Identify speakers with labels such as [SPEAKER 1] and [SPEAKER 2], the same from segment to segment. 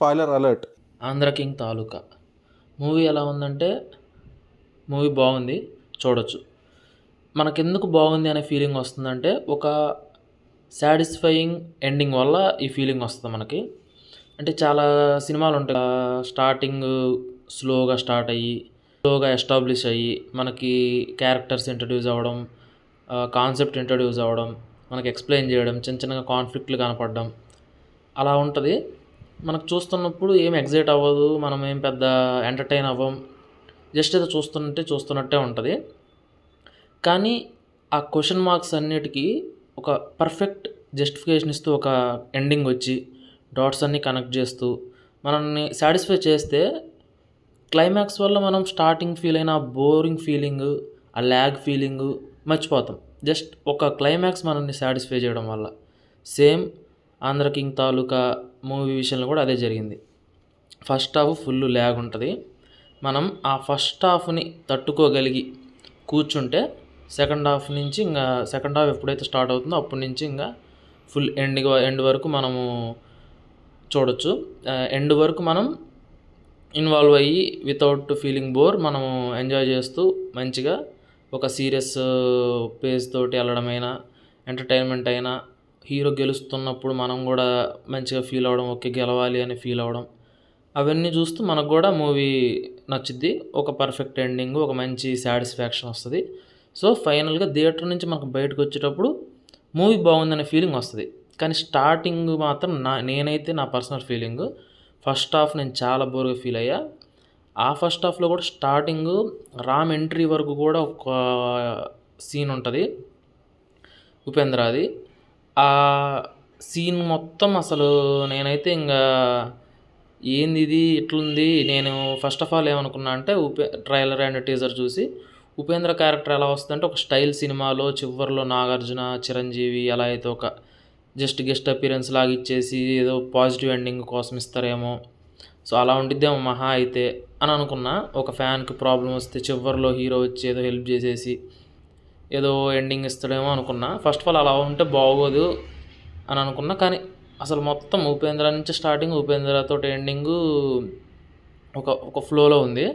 [SPEAKER 1] Spoiler alert.
[SPEAKER 2] Andhra king Taluka. Movie ఎలా ఉందంటే movie బాగుంది చూడొచ్చు. మనకెందుకు బాగుంది అనే ఫీలింగ్ వస్తుందంటే ఒక సాటిస్ఫైయింగ్ ఎండింగ్ వల్ల ఈ ఫీలింగ్ వస్తుంది మనకి. అంటే చాలా సినిమాలు ఉంటాయి. స్టార్టింగ్ స్లోగా స్టార్ట్ అయ్యి స్లోగా ఎస్టాబ్లిష్ అయ్యి మనకి క్యారెక్టర్స్ ఇంట్రడ్యూస్ అవ్వడం కాన్సెప్ట్ ఇంట్రడ్యూస్ అవ్వడం మనకి ఎక్స్ప్లెయిన్ చేయడం చిన్న చిన్నగా కాన్ఫ్లిక్ట్లు కనపడడం అలా ఉంటుంది. మనకు చూస్తున్నప్పుడు ఏం ఎగ్జైట్ అవ్వదు మనం ఏం పెద్ద ఎంటర్టైన్ అవ్వం. జస్ట్ ఏదో చూస్తున్నట్టే చూస్తున్నట్టే ఉంటుంది. కానీ ఆ క్వశ్చన్ మార్క్స్ అన్నిటికీ ఒక పర్ఫెక్ట్ జస్టిఫికేషన్ ఇస్తూ ఒక ఎండింగ్ వచ్చి డాట్స్ అన్నీ కనెక్ట్ చేస్తూ మనల్ని సాటిస్ఫై చేస్తే క్లైమాక్స్ వల్ల మనం స్టార్టింగ్ ఫీల్ అయిన బోరింగ్ ఫీలింగ్ ఆ ల్యాగ్ ఫీలింగ్ మర్చిపోతాం. జస్ట్ ఒక క్లైమాక్స్ మనల్ని సాటిస్ఫై చేయడం వల్ల. Same Andhra king Taluka movie విషయంలో కూడా అదే జరిగింది. ఫస్ట్ హాఫ్ ఫుల్ ల్యాగ్ ఉంటుంది. మనం ఆ ఫస్ట్ హాఫ్ని తట్టుకోగలిగి కూర్చుంటే సెకండ్ హాఫ్ నుంచి ఇంకా సెకండ్ హాఫ్ ఎప్పుడైతే స్టార్ట్ అవుతుందో అప్పటి నుంచి ఇంకా ఫుల్ ఎండ్ ఎండ్ వరకు మనము చూడొచ్చు. ఎండ్ వరకు మనం ఇన్వాల్వ్ అయ్యి వితౌట్ ఫీలింగ్ బోర్ మనము ఎంజాయ్ చేస్తూ మంచిగా ఒక సీరియస్ పేజ్ తోటి వెళ్ళడమైనా ఎంటర్టైన్మెంట్ అయినా హీరో గెలుస్తున్నప్పుడు మనం కూడా మంచిగా ఫీల్ అవ్వడం ఓకే గెలవాలి అని ఫీల్ అవ్వడం. అవన్నీ చూస్తూ మనకు కూడా మూవీ నచ్చుద్ది. ఒక పర్ఫెక్ట్ ఎండింగ్ ఒక మంచి సాటిస్ఫాక్షన్ వస్తుంది. సో ఫైనల్గా థియేటర్ నుంచి మనకు బయటకు వచ్చేటప్పుడు మూవీ బాగుందనే ఫీలింగ్ వస్తుంది. కానీ స్టార్టింగ్ మాత్రం నా నేనైతే నా పర్సనల్ ఫీలింగ్ ఫస్ట్ హాఫ్ నేను చాలా బోర్గా ఫీల్ అయ్యా. ఆ ఫస్ట్ హాఫ్లో కూడా స్టార్టింగ్ రామ్ ఎంట్రీ వరకు కూడా ఒక సీన్ ఉంటుంది. ఉపేంద్ర అది ఆ సీన్ మొత్తం అసలు నేనైతే ఇంకా ఏంది ఇది? ఇట్లుంది నేను ఫస్ట్ ఆఫ్ ఆల్ ఏమనుకున్నా అంటే ఉపే ట్రైలర్ అండ్ టీజర్ చూసి ఉపేంద్ర క్యారెక్టర్ ఎలా వస్తుందంటే ఒక స్టైల్ సినిమాలో చివరిలో నాగార్జున చిరంజీవి ఎలా అయితే ఒక జస్ట్ గెస్ట్ అపీరెన్స్ లాగా ఇచ్చేసి ఏదో పాజిటివ్ ఎండింగ్ కోసం ఇస్తారేమో. సో అలా ఉండిద్దేమో మహా అయితే అని అనుకున్నా. ఒక ఫ్యాన్కి ప్రాబ్లం వస్తే చివరిలో హీరో వచ్చి ఏదో హెల్ప్ చేసేసి ఏదో ఎండింగ్ ఇస్తాడేమో అనుకున్నా. ఫస్ట్ ఆఫ్ ఆల్ అలా ఉంటే బాగోదు అని అనుకున్నా. కానీ అసలు మొత్తం ఉపేంద్ర నుంచి స్టార్టింగ్ ఉపేంద్రతో ఎండింగ్ ఒక ఒక ఫ్లోలో ఉంది.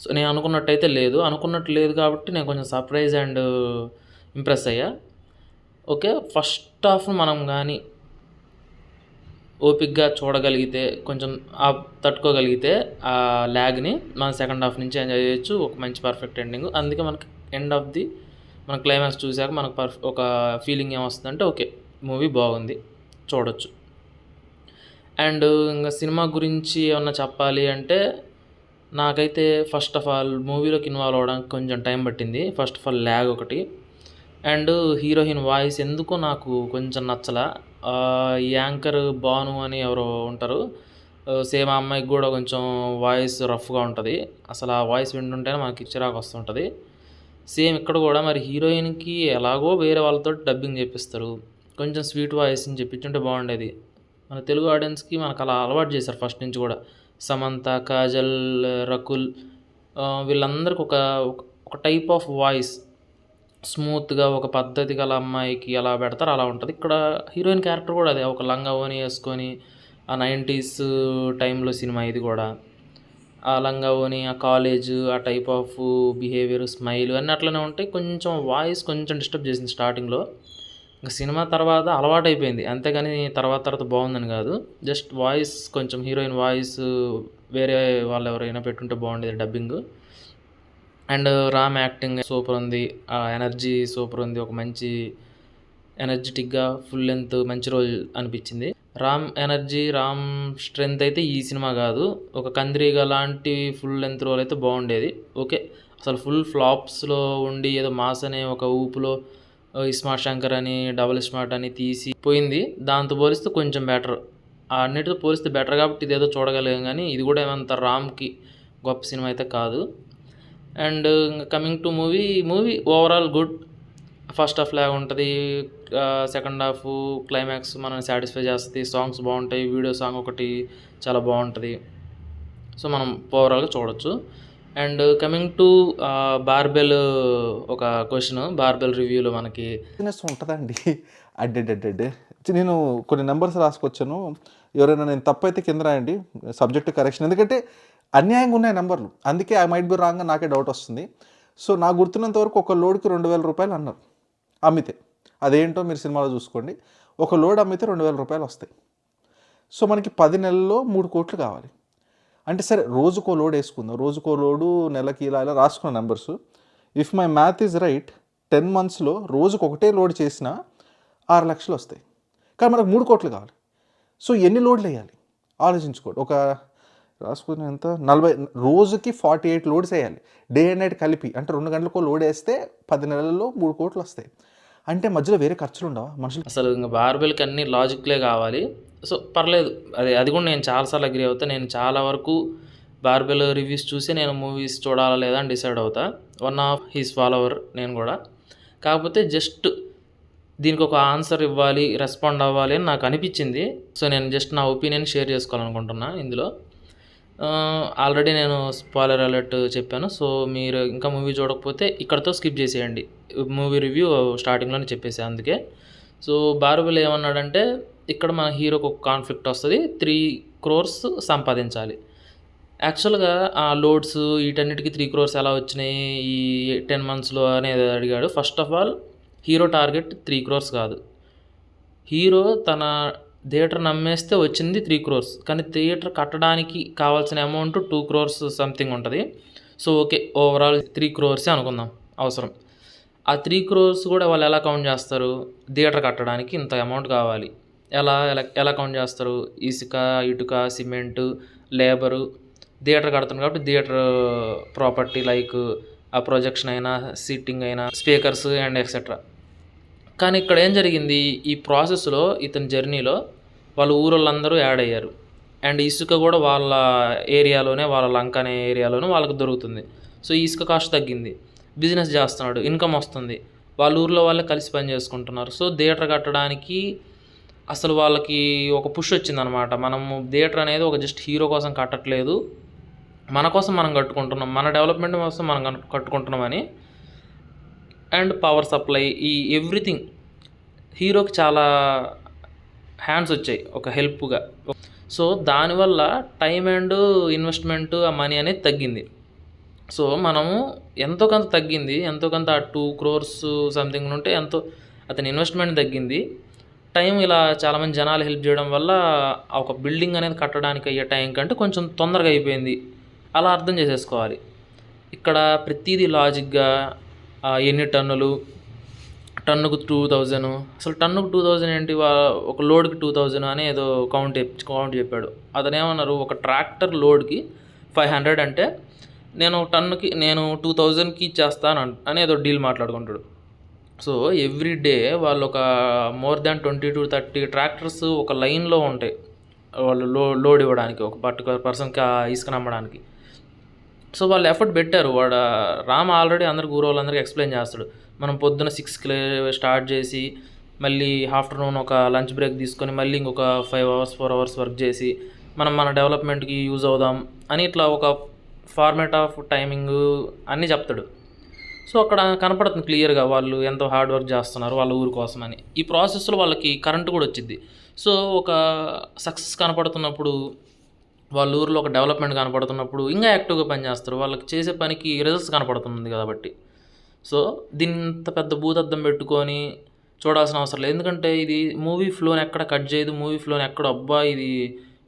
[SPEAKER 2] సో నేను అనుకున్నట్టయితే లేదు. అనుకున్నట్టు లేదు కాబట్టి నేను కొంచెం సర్ప్రైజ్ అండ్ ఇంప్రెస్ అయ్యా. ఓకే ఫస్ట్ హాఫ్ మనం కానీ ఓపిక్గా చూడగలిగితే కొంచెం ఆ తట్టుకోగలిగితే ఆ ల్యాగ్ని మనం సెకండ్ హాఫ్ నుంచి ఎంజాయ్ చేయొచ్చు. ఒక మంచి పర్ఫెక్ట్ ఎండింగ్ అందుకే మనకి ఎండ్ ఆఫ్ ది మన క్లైమాక్స్ చూశాక మనకు పర్ఫ్ ఒక ఫీలింగ్ ఏమొస్తుందంటే ఓకే మూవీ బాగుంది చూడొచ్చు. అండ్ ఇంకా సినిమా గురించి ఏమన్నా చెప్పాలి అంటే నాకైతే ఫస్ట్ ఆఫ్ ఆల్ మూవీలోకి ఇన్వాల్వ్ అవ్వడానికి కొంచెం టైం పట్టింది. ఫస్ట్ ఆఫ్ ఆల్ ల్యాగ్ ఒకటి. అండ్ హీరోయిన్ వాయిస్ ఎందుకో నాకు కొంచెం నచ్చలా. ఈ యాంకర్ బాను అని ఎవరో ఉంటారు. సేమ్ ఆ అమ్మాయికి కూడా కొంచెం వాయిస్ రఫ్గా ఉంటుంది. అసలు ఆ వాయిస్ వింటుంటేనే మనకి చిరాకు వస్తుంటుంది. సేమ్ ఇక్కడ కూడా మరి హీరోయిన్కి ఎలాగో వేరే వాళ్ళతో డబ్బింగ్ చేపిస్తారు. కొంచెం స్వీట్ వాయిస్ అని చెప్పించుంటే బాగుండేది. మన తెలుగు ఆడియన్స్కి మనకు అలా అలవాటు చేశారు ఫస్ట్ నుంచి కూడా. సమంత కాజల్ రకుల్ వీళ్ళందరికి వీళ్ళందరికీ ఒక ఒక- టైప్ ఆఫ్ వాయిస్. స్మూత్గా ఒక పద్ధతి గల అమ్మాయికి ఎలా పెడతారు అలా ఉంటుంది. ఇక్కడ హీరోయిన్ క్యారెక్టర్ కూడా అదే. ఒక లంగా ఓని వేసుకొని ఆ నైంటీస్ టైంలో సినిమా ఇది కూడా. ఆ లంగా ఓని ఆ కాలేజ్ ఆ టైప్ ఆఫ్ బిహేవియర్ స్మైల్ అన్నీ అట్లనే ఉంటాయి. కొంచెం వాయిస్ కొంచెం డిస్టర్బ్ చేసింది స్టార్టింగ్లో ఇంకా సినిమా తర్వాత అలవాటు అయిపోయింది అంతేగాని తర్వాత తర్వాత బాగుందని కాదు. జస్ట్ వాయిస్ కొంచెం హీరోయిన్ వాయిస్ వేరే వాళ్ళు ఎవరైనా పెట్టుంటే బాగుండేది dubbing and Ram acting super ఉంది. ఆ ఎనర్జీ సూపర్ ఉంది. ఒక మంచి ఎనర్జెటిక్గా ఫుల్ లెంత్ మంచి రోల్ అనిపించింది. రామ్ ఎనర్జీ రామ్ స్ట్రెంగ్త్ అయితే ఈ సినిమా కాదు. ఒక కంద్రీగా లాంటి ఫుల్ లెంత్ రోల్ అయితే బాగుండేది. ఓకే అసలు ఫుల్ ఫ్లాప్స్లో ఉండి ఏదో మాస్ అనే ఒక ఊపులో స్మార్ట్ శంకర్ అని డబుల్ స్మార్ట్ అని తీసి పోయింది. దాంతో పోలిస్తే కొంచెం బెటర్. అన్నిటితో పోలిస్తే బెటర్ కాబట్టి ఇదేదో చూడగలిగాం కానీ ఇది కూడా ఏమంత రామ్కి గొప్ప సినిమా అయితే కాదు. And coming to movie movie overall good. First half లాగా ఉంటుంది. సెకండ్ హాఫ్ క్లైమాక్స్ మనల్ని సాటిస్ఫై చేస్తుంది సాంగ్స్ బాగుంటాయి వీడియో సాంగ్ ఒకటి చాలా బాగుంటుంది. సో మనం ఓవరాల్గా చూడొచ్చు. అండ్ కమింగ్ టు బార్బెల్ ఒక క్వశ్చన్ బార్బెల్ రివ్యూలో మనకి
[SPEAKER 1] ఉంటుందండి. అడ్డెడ్డెడ్డెడ్ నేను కొన్ని నెంబర్స్ రాసుకొచ్చాను. ఎవరైనా నేను తప్పైతే కింద రాయండి. Subject correction. ఎందుకంటే అన్యాయంగా ఉన్నాయి నెంబర్లు. అందుకే ఐ మైట్ బి రాంగ్ నాకే డౌట్ వస్తుంది. సో నాకు గుర్తున్నంత వరకు ఒక లోడ్కి రెండు వేల రూపాయలు అన్నారు. అమ్మితే. అదేంటో మీరు సినిమాలో చూసుకోండి. ఒక లోడ్ అమ్మితే రెండు వేల రూపాయలు వస్తాయి. సో మనకి పది నెలల్లో మూడు కోట్లు కావాలి. అంటే సరే రోజుకో లోడ్ వేసుకుందాం. రోజుకో లోడు నెలకి ఇలా ఇలా రాసుకున్న numbers. If my math is right ten మంత్స్లో రోజుకు ఒకటే లోడ్ చేసినా ఆరు లక్షలు వస్తాయి. కానీ మనకు మూడు కోట్లు కావాలి. సో ఎన్ని లోడ్లు వేయాలి? ఆలోచించుకోండి. ఒక రాసుకుని ఎంత? నలభై రోజుకి ఫార్టీ ఎయిట్ లోడ్స్ వేయాలి. డే అండ్ నైట్ కలిపి అంటే రెండు గంటలకు లోడ్ వేస్తే పది నెలల్లో మూడు కోట్లు వస్తాయి. అంటే మధ్యలో వేరే ఖర్చులు ఉండవా? మనుషులు
[SPEAKER 2] అసలు ఇంకా బార్బెల్కి అన్ని లాజిక్లే కావాలి. సో పర్లేదు. అది అది కూడా నేను చాలాసార్లు అగ్రి అవుతా. నేను చాలా వరకు బార్బెల్ రివ్యూస్ చూసి నేను మూవీస్ చూడాలా లేదా అని డిసైడ్ అవుతా. వన్ ఆఫ్ హీస్ ఫాలోవర్ నేను కూడా. కాకపోతే జస్ట్ దీనికి ఒక ఆన్సర్ ఇవ్వాలి రెస్పాండ్ అవ్వాలి అని నాకు అనిపించింది. సో నేను జస్ట్ నా ఒపీనియన్ షేర్ చేసుకోవాలనుకుంటున్నా ఇందులో. ఆల్రెడీ నేను స్పాయిలర్ అలర్ట్ చెప్పాను. సో మీరు ఇంకా మూవీ చూడకపోతే ఇక్కడతో స్కిప్ చేసేయండి. మూవీ రివ్యూ స్టార్టింగ్లోనే చెప్పేసా అందుకే. సో బారుబుల్ ఏమన్నాడంటే ఇక్కడ మన హీరోకి ఒక కాన్ఫ్లిక్ట్ వస్తుంది త్రీ క్రోర్స్ సంపాదించాలి. యాక్చువల్గా ఆ లోడ్స్ వీటన్నిటికీ త్రీ క్రోర్స్ ఎలా వచ్చినాయి ఈ టెన్ మంత్స్లో అనేది అడిగాడు. First of all hero target three crores కాదు. హీరో తన థియేటర్ నమ్మేస్తే వచ్చింది త్రీ క్రోర్స్ కానీ థియేటర్ కట్టడానికి కావాల్సిన అమౌంట్ టూ క్రోర్స్ సంథింగ్ ఉంటుంది. సో ఓకే ఓవరాల్ త్రీ క్రోర్సే అనుకుందాం అవసరం. ఆ త్రీ క్రోర్స్ కూడా వాళ్ళు ఎలా కౌంట్ చేస్తారు? థియేటర్ కట్టడానికి ఇంత అమౌంట్ కావాలి. ఎలా ఎలా ఎలా కౌంట్ చేస్తారు? ఇసుక ఇటుక సిమెంటు లేబరు. థియేటర్ కడుతుంది కాబట్టి థియేటర్ ప్రాపర్టీ లైక్ ఆ ప్రొజెక్షన్ అయినా సీటింగ్ అయినా స్పీకర్స్ అండ్ ఎక్సెట్రా కానీ ఇక్కడ ఏం జరిగింది? ఈ ప్రాసెస్లో ఇతని జర్నీలో వాళ్ళ ఊరోళ్ళందరూ యాడ్ అయ్యారు. అండ్ ఇసుక కూడా వాళ్ళ ఏరియాలోనే వాళ్ళ లంక అనే ఏరియాలోనే వాళ్ళకి దొరుకుతుంది. సో ఇసుక కాస్ట్ తగ్గింది. బిజినెస్ చేస్తున్నాడు ఇన్కమ్ వస్తుంది. వాళ్ళ ఊర్లో వాళ్ళే కలిసి పని చేసుకుంటున్నారు. సో థియేటర్ కట్టడానికి అసలు వాళ్ళకి ఒక పుష్ వచ్చిందనమాట. మనము థియేటర్ అనేది ఒక జస్ట్ హీరో కోసం కట్టట్లేదు. మన కోసం మనం కట్టుకుంటున్నాం. మన డెవలప్మెంట్ కోసం మనం కన్- కట్టుకుంటున్నామని. అండ్ పవర్ సప్లై ఈ ఎవ్రీథింగ్ హీరోకి చాలా హ్యాండ్స్ వచ్చాయి ఒక హెల్ప్గా. సో దానివల్ల టైం అండ్ ఇన్వెస్ట్మెంట్ ఆ మనీ అనేది తగ్గింది. సో మనము ఎంతో కొంత తగ్గింది. ఎంతో కొంత ఆ టూ క్రోర్స్ సంథింగ్ ఉంటే ఎంతో అతని ఇన్వెస్ట్మెంట్ తగ్గింది. టైం ఇలా చాలామంది జనాలు హెల్ప్ చేయడం వల్ల ఒక బిల్డింగ్ అనేది కట్టడానికి అయ్యే టైం కంటే కొంచెం తొందరగా అయిపోయింది. అలా అర్థం చేసేసుకోవాలి. ఇక్కడ ప్రతిదీ లాజిక్గా ఎన్ని టన్నులు? టన్నుకు టూ థౌజండ్ అసలు టన్నుకు టూ థౌజండ్ ఏంటి? వా- ఒక లోడ్కి టూ థౌజండ్ అని ఏదో కౌంట్ చెప్- కౌంట్ చెప్పాడు. అతను ఏమన్నారు? ఒక ట్రాక్టర్ లోడ్కి ఫైవ్ హండ్రెడ్ అంటే నేను టన్నుకి నేను టూ థౌజండ్కి ఇచ్చేస్తాను అని ఏదో డీల్ మాట్లాడుకుంటాడు. సో ఎవ్రీ డే వాళ్ళు ఒక more than twenty to thirty tractors ఒక లైన్లో ఉంటాయి. వాళ్ళు లో లోడ్ ఇవ్వడానికి ఒక పర్టికులర్ పర్సన్కి ఇసుక నమ్మడానికి. సో వాళ్ళు ఎఫర్ట్ పెట్టారు. వాడు రామ్ ఆల్రెడీ అందరికి ఊరు వాళ్ళందరికీ ఎక్స్ప్లెయిన్ చేస్తాడు. మనం పొద్దున సిక్స్కి స్టార్ట్ చేసి మళ్ళీ ఆఫ్టర్నూన్ ఒక లంచ్ బ్రేక్ తీసుకొని మళ్ళీ ఇంకొక five hours four hours work చేసి మనం మన డెవలప్మెంట్కి యూజ్ అవుదాం అని ఇట్లా ఒక ఫార్మాట్ ఆఫ్ టైమింగ్ అన్నీ చెప్తాడు. సో అక్కడ కనపడుతుంది క్లియర్గా వాళ్ళు ఎంతో హార్డ్ వర్క్ చేస్తున్నారు వాళ్ళ ఊరి కోసం అని ఈ ప్రాసెస్లో వాళ్ళకి కరెంట్ కూడా వచ్చింది. సో ఒక సక్సెస్ కనపడుతున్నప్పుడు వాళ్ళ ఊరిలో ఒక డెవలప్మెంట్ కనపడుతున్నప్పుడు ఇంకా యాక్టివ్గా పనిచేస్తారు వాళ్ళకి చేసే పనికి రిజల్ట్స్ కనపడుతుంది కాబట్టి. సో దీన్ని ఇంత పెద్ద భూతద్దం పెట్టుకొని చూడాల్సిన అవసరం లేదు. ఎందుకంటే ఇది మూవీ ఫ్లోని ఎక్కడ కట్ చేయదు. మూవీ ఫ్లోని ఎక్కడ అబ్బా ఇది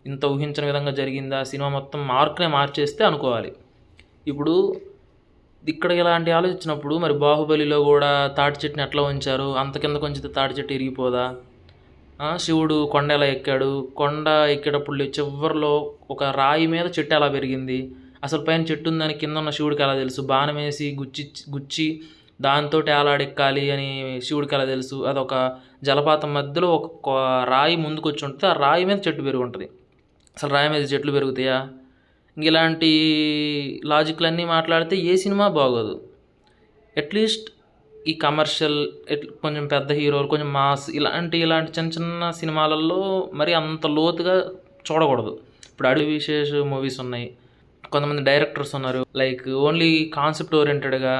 [SPEAKER 2] ఇంత ఊహించిన విధంగా జరిగిందా? సినిమా మొత్తం మార్క్నే మార్చేస్తే అనుకోవాలి. ఇప్పుడు ఇక్కడ ఇలాంటి ఆలోచించినప్పుడు మరి బాహుబలిలో కూడా తాటి చెట్టుని ఎట్లా ఉంచారు? అంత కింద కొంచెం తాటి చెట్టు ఇరిగిపోదా? శివుడు కొండ ఎలా ఎక్కాడు? కొండ ఎక్కేటప్పుడు చివరిలో ఒక రాయి మీద చెట్టు ఎలా పెరిగింది? అసలు పైన చెట్టు ఉందని కింద ఉన్న శివుడికి ఎలా తెలుసు? బాణం వేసి గుచ్చి గుచ్చి దాంతో ఎలాడెక్కాలి అని శివుడికి ఎలా తెలుసు? అదొక జలపాతం మధ్యలో ఒక కొ- రాయి ముందుకు వచ్చి ఉంటుంది. ఆ రాయి మీద చెట్టు పెరిగి ఉంటుంది. అసలు రాయ మీద చెట్లు పెరుగుతాయా? ఇంక ఇలాంటి లాజిక్లన్నీ మాట్లాడితే ఏ సినిమా బాగోదు. అట్లీస్ట్ ఈ కమర్షియల్ కొంచెం పెద్ద హీరోలు కొంచెం మాస్ ఇలాంటి ఇలాంటి చిన్న చిన్న సినిమాలలో మరి అంత లోతుగా చూడకూడదు. ఇప్పుడు అడవి విశేష మూవీస్ ఉన్నాయి. కొంతమంది డైరెక్టర్స్ ఉన్నారు. లైక్ ఓన్లీ కాన్సెప్ట్ ఓరియంటెడ్గా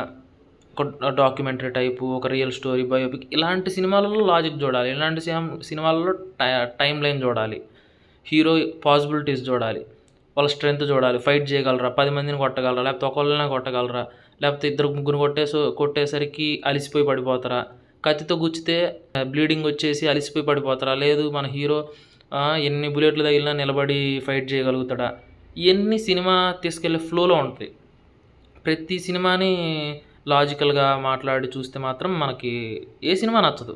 [SPEAKER 2] ఒక డాక్యుమెంటరీ టైపు ఒక రియల్ స్టోరీ బయోపిక్ ఇలాంటి సినిమాలలో లాజిక్ చూడాలి. ఇలాంటి సినిమా సినిమాలలో టై టైం లైన్ చూడాలి. హీరో పాసిబిలిటీస్ చూడాలి. వాళ్ళ స్ట్రెంగ్త్ చూడాలి. ఫైట్ చేయగలరా? పది మందిని కొట్టగలరా? లేకపోతే ఒకళ్ళనే కొట్టగలరా? లేకపోతే ఇద్దరు ముగ్గురు కొట్టేసో కొట్టేసరికి అలిసిపోయి పడిపోతారా? కత్తితో గుచ్చితే బ్లీడింగ్ వచ్చేసి అలిసిపోయి పడిపోతారా? లేదు మన హీరో ఎన్ని బుల్లెట్లు తగిలినా నిలబడి ఫైట్ చేయగలుగుతాడా? ఇవన్నీ సినిమా తీసుకెళ్ళే ఫ్లోలో ఉంటుంది ప్రతి సినిమాని లాజికల్గా మాట్లాడి చూస్తే మాత్రం మనకి ఏ సినిమా నచ్చదు.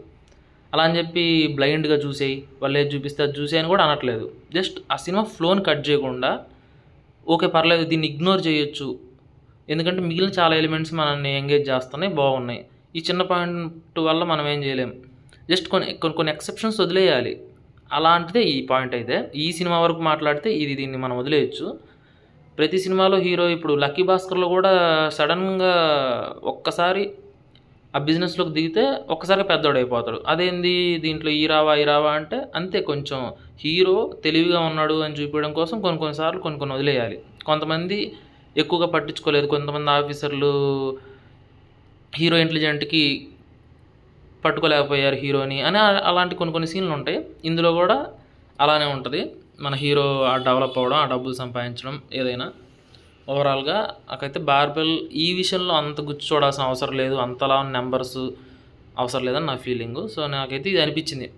[SPEAKER 2] అలా అని చెప్పి బ్లైండ్గా చూసేయి వాళ్ళు ఏది చూపిస్తే అది చూసేయి అని కూడా అనట్లేదు. జస్ట్ ఆ సినిమా ఫ్లోని కట్ చేయకుండా ఓకే పర్లేదు దీన్ని ఇగ్నోర్ చేయొచ్చు. ఎందుకంటే మిగిలిన చాలా ఎలిమెంట్స్ మనల్ని ఎంగేజ్ చేస్తున్నాయి బాగున్నాయి. ఈ చిన్న పాయింట్ వల్ల మనం ఏం చేయలేం. జస్ట్ కొన్ని కొన్ని కొన్ని ఎక్సెప్షన్స్ వదిలేయాలి. అలాంటిదే ఈ పాయింట్ అయితే. ఈ సినిమా వరకు మాట్లాడితే ఇది దీన్ని మనం వదిలేయచ్చు. ప్రతి సినిమాలో హీరో ఇప్పుడు లక్కీ భాస్కర్లో కూడా సడన్గా ఒక్కసారి ఆ బిజినెస్లోకి దిగితే ఒక్కసారిగా పెద్దోడు అయిపోతాడు. అదేంది? దీంట్లో ఈ రావా ఈ రావా అంటే అంతే కొంచెం హీరో తెలివిగా ఉన్నాడు అని చూపించడం కోసం కొన్ని కొన్నిసార్లు కొన్ని కొన్ని వదిలేయాలి. కొంతమంది ఎక్కువగా పట్టించుకోలేదు. కొంతమంది ఆఫీసర్లు హీరో ఇంటెలిజెంట్కి పట్టుకోలేకపోయారు హీరోని అని అలాంటి కొన్ని కొన్ని సీన్లు ఉంటాయి. ఇందులో కూడా అలానే ఉంటుంది. మన హీరో ఆ డెవలప్ అవ్వడం ఆ డబ్బులు సంపాదించడం ఏదైనా. ఓవరాల్గా నాకైతే బార్బెల్ ఈ విషయంలో అంత గుర్తు చూడాల్సిన అవసరం లేదు. అంతలా నెంబర్స్ అవసరం లేదని నా ఫీలింగు. సో నాకైతే ఇది అనిపించింది.